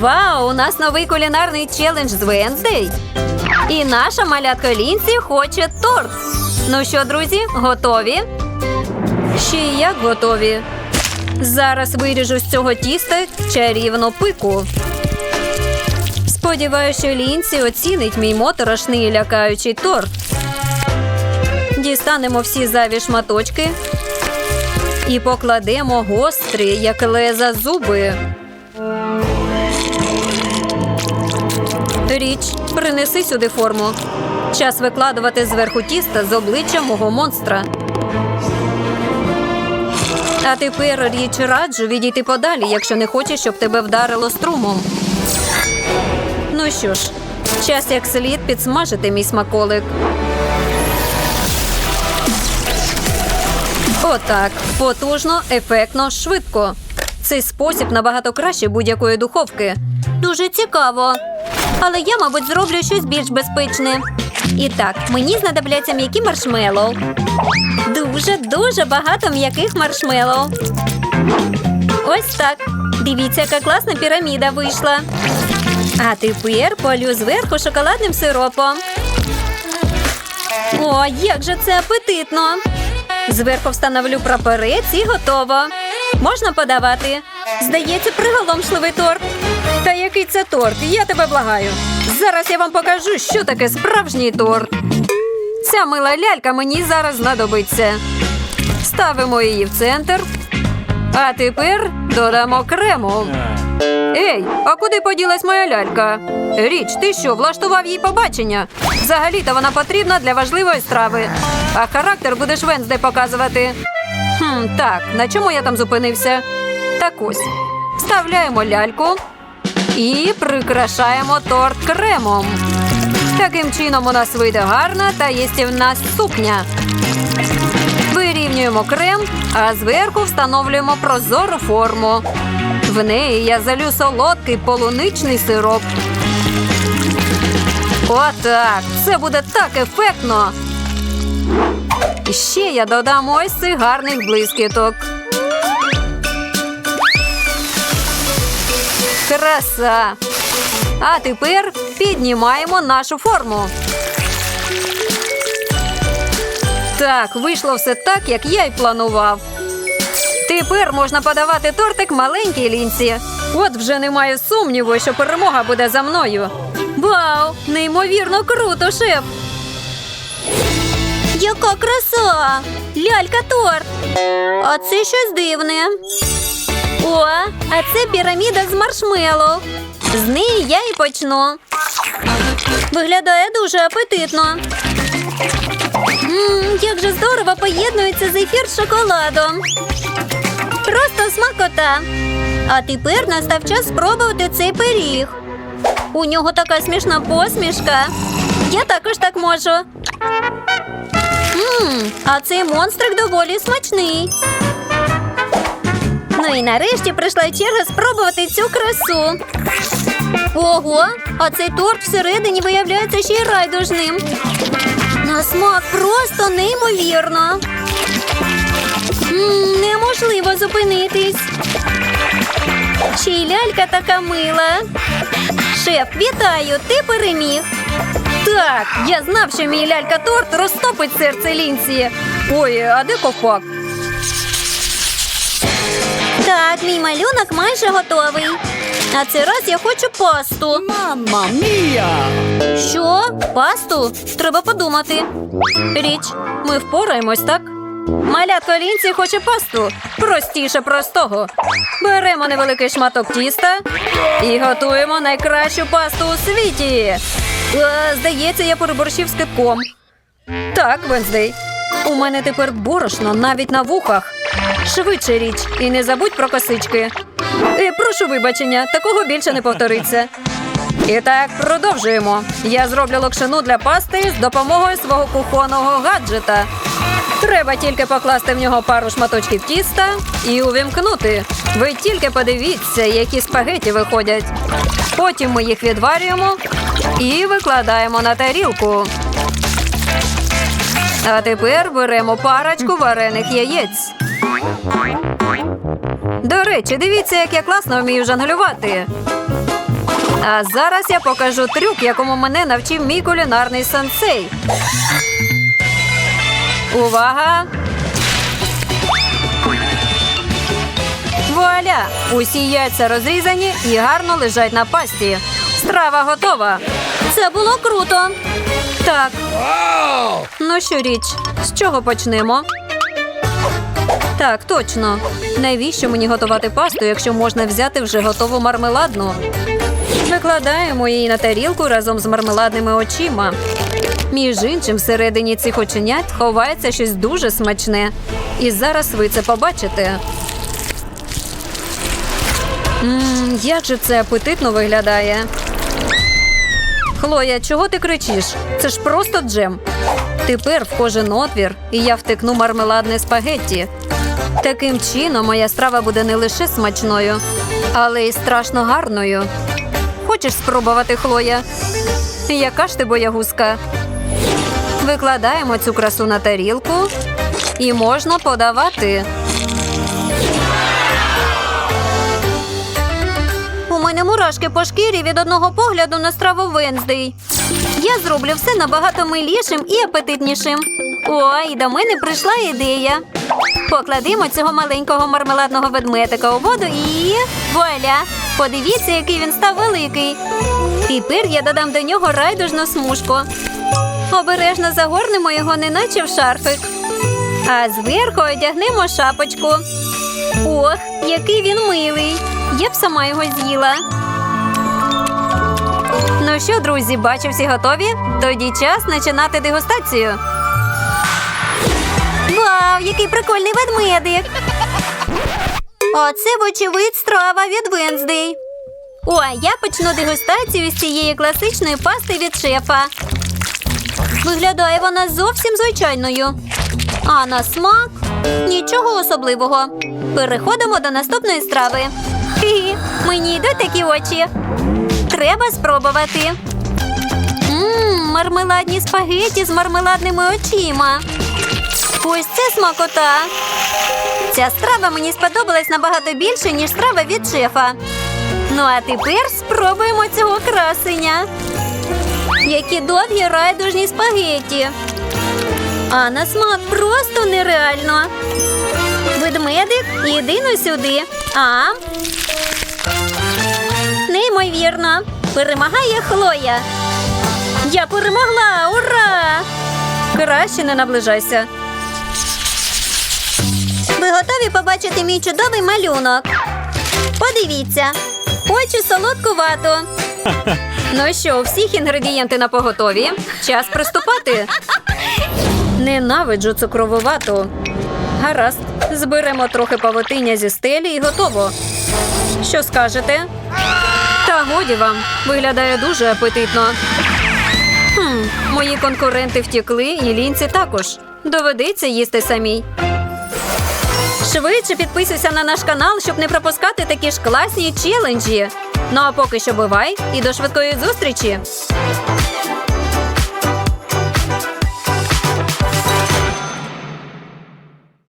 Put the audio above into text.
Вау, у нас новий кулінарний челендж з Венздей. І наша малятка Лінсі хоче торт. Ну що, друзі, готові? Ще як готові. Зараз виріжу з цього тіста чарівну пику. Сподіваюся, що Лінсі оцінить мій моторошний і лякаючий торт. Дістанемо всі зайві шматочки і покладемо гострі, як леза зуби. Річ, принеси сюди форму. Час викладувати зверху тіста з обличчя мого монстра. А тепер річ раджу відійти подалі, якщо не хочеш, щоб тебе вдарило струмом. Ну що ж, час як слід підсмажити мій смаколик. Отак. Потужно, ефектно, швидко. Цей спосіб набагато краще будь-якої духовки. Дуже цікаво. Але я, мабуть, зроблю щось більш безпечне. І так, мені знадобляться м'які маршмеллоу. Дуже дуже багато м'яких маршмеллоу. Ось так. Дивіться, яка класна піраміда вийшла. А тепер полю зверху шоколадним сиропом. О, як же це апетитно! Зверху встановлю прапорець і готово. Можна подавати. Здається, приголомшливий торт. Який це торт? Я тебе благаю. Зараз я вам покажу, що таке справжній торт. Ця мила лялька мені зараз знадобиться. Ставимо її в центр. А тепер додамо крему. Ей, а куди поділась моя лялька? Річ, ти що, влаштував їй побачення? Взагалі-то вона потрібна для важливої страви. А характер будеш Венздей показувати. Хм, так, на чому я там зупинився? Так ось. Вставляємо ляльку і прикрашаємо торт кремом. Таким чином у нас вийде гарна та їстівна сукня. Вирівнюємо крем, а зверху встановлюємо прозору форму. В неї я залю солодкий полуничний сироп. Отак. Це буде так ефектно. Ще я додам ось цих гарних блискіток. Краса. А тепер піднімаємо нашу форму. Так, вийшло все так, як я й планував. Тепер можна подавати тортик маленькій лінці. От вже немає сумніву, що перемога буде за мною. Вау! Неймовірно круто, шеф! Яка краса! Лялька торт! А це щось дивне. О, а це піраміда з маршмеллоу. З неї я і почну. Виглядає дуже апетитно. Мм, як же здорово поєднується зефір з шоколадом. Просто смакота. А тепер настав час спробувати цей пиріг. У нього така смішна посмішка. Я також так можу. Мм, а цей монстрик доволі смачний. Ну і нарешті прийшла черга спробувати цю красу. Ого, а цей торт всередині виявляється ще й райдужним. На смак просто неймовірно. М, неможливо зупинитись. Ще лялька така мила. Шеф, вітаю, ти переміг. Так, я знав, що мій лялька торт розтопить серце лінці. Ой, а де ковпак? Так, мій малюнок майже готовий. А цей раз я хочу пасту. Mamma mia! Що? Пасту? Треба подумати. Річ, ми впораємось, так? Малятко лінці хоче пасту. Простіше простого. Беремо невеликий шматок тіста і готуємо найкращу пасту у світі. Е, здається, я переборщив з китком. Так, Венздей. У мене тепер борошно навіть на вухах. Швидше річ, і не забудь про косички. Е, прошу вибачення, такого більше не повториться. І так, продовжуємо. Я зроблю локшину для пасти з допомогою свого кухонного гаджета. Треба тільки покласти в нього пару шматочків тіста і увімкнути. Ви тільки подивіться, які спагеті виходять. Потім ми їх відварюємо і викладаємо на тарілку. А тепер беремо парочку варених яєць. До речі, дивіться, як я класно вмію жонглювати. А зараз я покажу трюк, якому мене навчив мій кулінарний сенсей. Увага! Вуаля! Усі яйця розрізані і гарно лежать на пасті. Страва готова. Це було круто. Так. Ну що річ, з чого почнемо? Так, точно. Навіщо мені готувати пасту, якщо можна взяти вже готову мармеладну? Викладаємо її на тарілку разом з мармеладними очима. Між іншим, всередині цих оченят ховається щось дуже смачне. І зараз ви це побачите. Мм, як же це апетитно виглядає. Хлоя, чого ти кричиш? Це ж просто джем. Тепер в кожен отвір, і я втекну мармеладне спагетті. Таким чином моя страва буде не лише смачною, але й страшно гарною. Хочеш спробувати, Хлоя? Яка ж ти боягузка? Викладаємо цю красу на тарілку і можна подавати. У мене мурашки по шкірі від одного погляду на страву Венздей. Я зроблю все набагато милішим і апетитнішим. Ой, до мене прийшла ідея. Покладемо цього маленького мармеладного ведмедика у воду і вуаля! Подивіться, який він став великий. Тепер я додам до нього райдужну смужку. Обережно загорнемо його, неначе в шарфик. А зверху одягнемо шапочку. Ох, який він милий. Я б сама його з'їла. Ну що, друзі, бачу, всі готові? Тоді час починати дегустацію. Вау, який прикольний ведмедик! Оце, вочевидь, страва від Венздей. О, я почну дегустацію з цієї класичної пасти від шефа. Виглядає вона зовсім звичайною. А на смак нічого особливого. Переходимо до наступної страви. Хі-хі, мені йдуть такі очі. Треба спробувати. Мм, мармеладні спагеті з мармеладними очима. Ось це смакота. Ця страва мені сподобалась набагато більше, ніж страва від шефа. Ну а тепер спробуємо цього красення. Які довгі райдужні спагеті. А на смак просто нереально. Ведмедик, іди ну сюди. А. Неймовірно. Перемагає Хлоя. Я перемогла! Ура! Краще не наближайся. Ви готові побачити мій чудовий малюнок? Подивіться. Хочу солодку вату. Ну що, у всіх інгредієнти на поготові. Час приступати. Ненавиджу цукрову вату. Гаразд, зберемо трохи павутиння зі стелі і готово. Що скажете? Та годі вам, виглядає дуже апетитно. Хм, мої конкуренти втікли, і лінці також. Доведеться їсти самій. Швидше підписуйся на наш канал, щоб не пропускати такі ж класні челенджі. Ну а поки що бувай і до швидкої зустрічі!